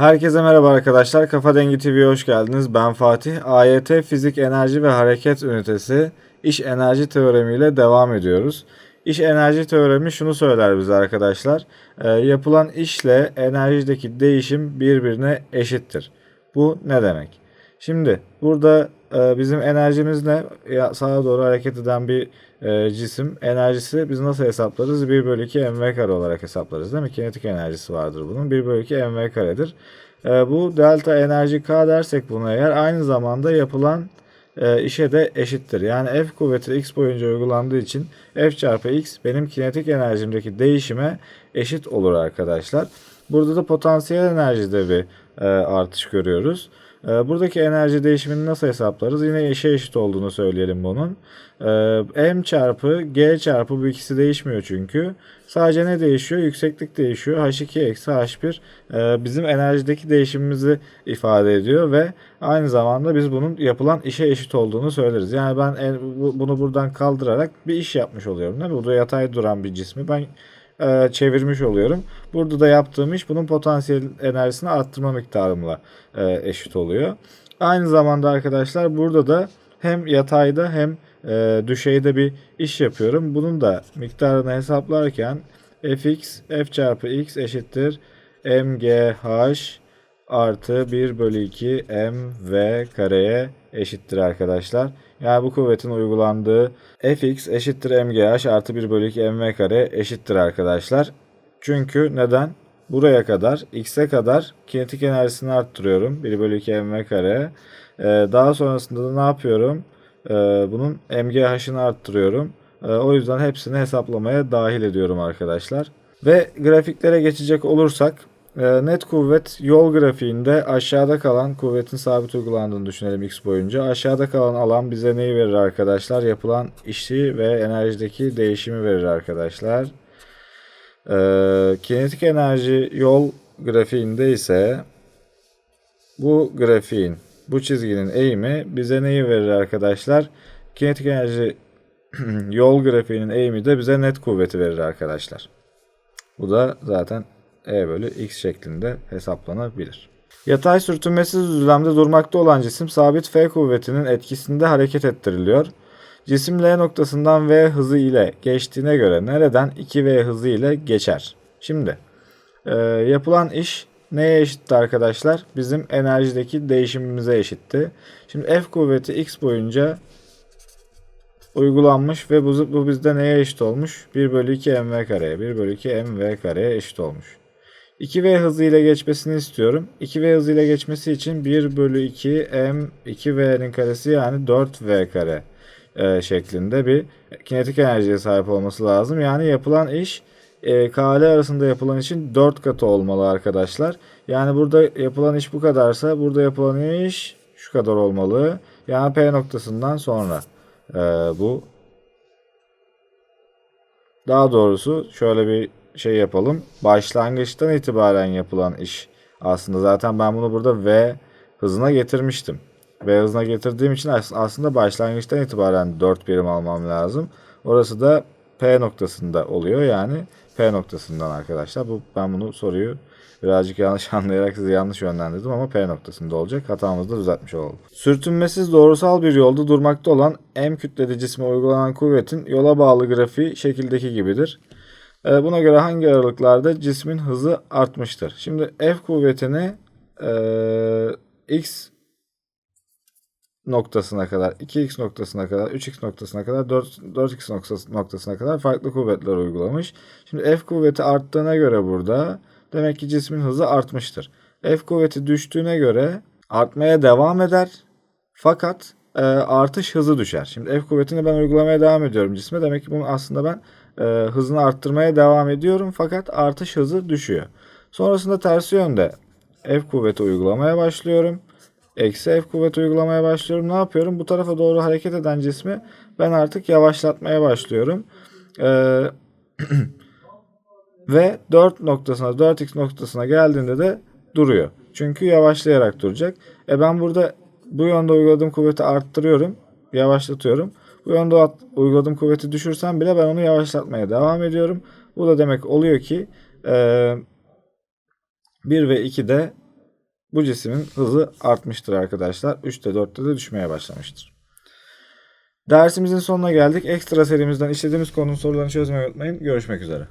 Herkese merhaba arkadaşlar. Kafa Dengi TV'ye hoş geldiniz. Ben Fatih. AYT Fizik Enerji ve Hareket Ünitesi İş Enerji Teoremi ile devam ediyoruz. İş enerji teoremi şunu söyler bize arkadaşlar. Ee, yapılan işle enerjideki değişim birbirine eşittir. Bu ne demek? Şimdi burada e, bizim enerjimiz ne? Ya, sağa doğru hareket eden bir e, cisim. Enerjisi biz nasıl hesaplarız? 1 bölü 2 mv kare olarak hesaplarız değil mi? Kinetik enerjisi vardır bunun. 1 bölü 2 mv karedir. E, bu delta enerji k dersek buna eğer aynı zamanda yapılan e, işe de eşittir. Yani F kuvveti x boyunca uygulandığı için F çarpı x benim kinetik enerjimdeki değişime eşit olur arkadaşlar. Burada da potansiyel enerjide bir e, artış görüyoruz. E, buradaki enerji değişimini nasıl hesaplarız? Yine eşe eşit olduğunu söyleyelim bunun. E, M çarpı G çarpı bu ikisi değişmiyor çünkü. Sadece ne değişiyor? Yükseklik değişiyor. H2 eksi H1 e, bizim enerjideki değişimimizi ifade ediyor ve aynı zamanda biz bunun yapılan işe eşit olduğunu söyleriz. Yani ben en- bu- bunu buradan kaldırarak bir iş yapmış oluyorum. Değil mi? Burada yatay duran bir cismi ben e, çevirmiş oluyorum. Burada da yaptığım iş bunun potansiyel enerjisini arttırma miktarımla e, eşit oluyor. Aynı zamanda arkadaşlar burada da hem yatayda hem e, düşeyde bir iş yapıyorum. Bunun da miktarını hesaplarken fx f çarpı x eşittir mgh artı 1 bölü 2 mv kareye eşittir arkadaşlar. Yani bu kuvvetin uygulandığı fx eşittir mgh artı 1 bölü 2 mv kare eşittir arkadaşlar. Çünkü neden? Buraya kadar x'e kadar kinetik enerjisini arttırıyorum. 1 bölü 2 mv kare. Ee, daha sonrasında da ne yapıyorum? Ee, bunun mgh'ını arttırıyorum. Ee, o yüzden hepsini hesaplamaya dahil ediyorum arkadaşlar. Ve grafiklere geçecek olursak net kuvvet yol grafiğinde aşağıda kalan kuvvetin sabit uygulandığını düşünelim x boyunca. Aşağıda kalan alan bize neyi verir arkadaşlar? Yapılan işi ve enerjideki değişimi verir arkadaşlar. Ee, kinetik enerji yol grafiğinde ise bu grafiğin, bu çizginin eğimi bize neyi verir arkadaşlar? Kinetik enerji yol grafiğinin eğimi de bize net kuvveti verir arkadaşlar. Bu da zaten E bölü X şeklinde hesaplanabilir. Yatay sürtünmesiz düzlemde durmakta olan cisim sabit F kuvvetinin etkisinde hareket ettiriliyor. Cisim L noktasından V hızı ile geçtiğine göre nereden 2V hızı ile geçer? Şimdi e, yapılan iş neye eşitti arkadaşlar? Bizim enerjideki değişimimize eşitti. Şimdi F kuvveti X boyunca uygulanmış ve bu, bu bizde neye eşit olmuş? 1 bölü 2 mv kareye. 1 bölü 2 mv kareye eşit olmuş. 2v hızıyla geçmesini istiyorum. 2v hızıyla geçmesi için 1 bölü 2 m 2v'nin karesi yani 4v kare e, şeklinde bir kinetik enerjiye sahip olması lazım. Yani yapılan iş e, KL arasında yapılan işin 4 katı olmalı arkadaşlar. Yani burada yapılan iş bu kadarsa burada yapılan iş şu kadar olmalı. Yani P noktasından sonra e, bu. Daha doğrusu şöyle bir şey yapalım. Başlangıçtan itibaren yapılan iş. Aslında zaten ben bunu burada V hızına getirmiştim. V hızına getirdiğim için as- aslında başlangıçtan itibaren 4 birim almam lazım. Orası da P noktasında oluyor yani P noktasından arkadaşlar. Bu ben bunu soruyu birazcık yanlış anlayarak sizi yanlış yönlendirdim ama P noktasında olacak. Hatamızı da düzeltmiş olduk. Sürtünmesiz doğrusal bir yolda durmakta olan M kütleli cisme uygulanan kuvvetin yola bağlı grafiği şekildeki gibidir. E, Buna göre hangi aralıklarda cismin hızı artmıştır? Şimdi F kuvvetini e, x noktasına kadar, 2x noktasına kadar, 3x noktasına kadar, 4, 4x noktası- noktasına kadar farklı kuvvetler uygulamış. Şimdi F kuvveti arttığına göre burada demek ki cismin hızı artmıştır. F kuvveti düştüğüne göre artmaya devam eder. Fakat e, artış hızı düşer. Şimdi F kuvvetini ben uygulamaya devam ediyorum cisme. Demek ki bunu aslında ben e, hızını arttırmaya devam ediyorum. Fakat artış hızı düşüyor. Sonrasında tersi yönde F kuvveti uygulamaya başlıyorum. Eksi F kuvveti uygulamaya başlıyorum. Ne yapıyorum? Bu tarafa doğru hareket eden cismi ben artık yavaşlatmaya başlıyorum. Ee, ve 4 noktasına 4x noktasına geldiğinde de duruyor. Çünkü yavaşlayarak duracak. E ben burada bu yönde uyguladığım kuvveti arttırıyorum. Yavaşlatıyorum. Bu yönde uyguladığım kuvveti düşürsem bile ben onu yavaşlatmaya devam ediyorum. Bu da demek oluyor ki e, 1 ve 2 de bu cismin hızı artmıştır arkadaşlar. 3'te 4'te de düşmeye başlamıştır. Dersimizin sonuna geldik. Ekstra serimizden işlediğimiz konunun sorularını çözmeyi unutmayın. Görüşmek üzere.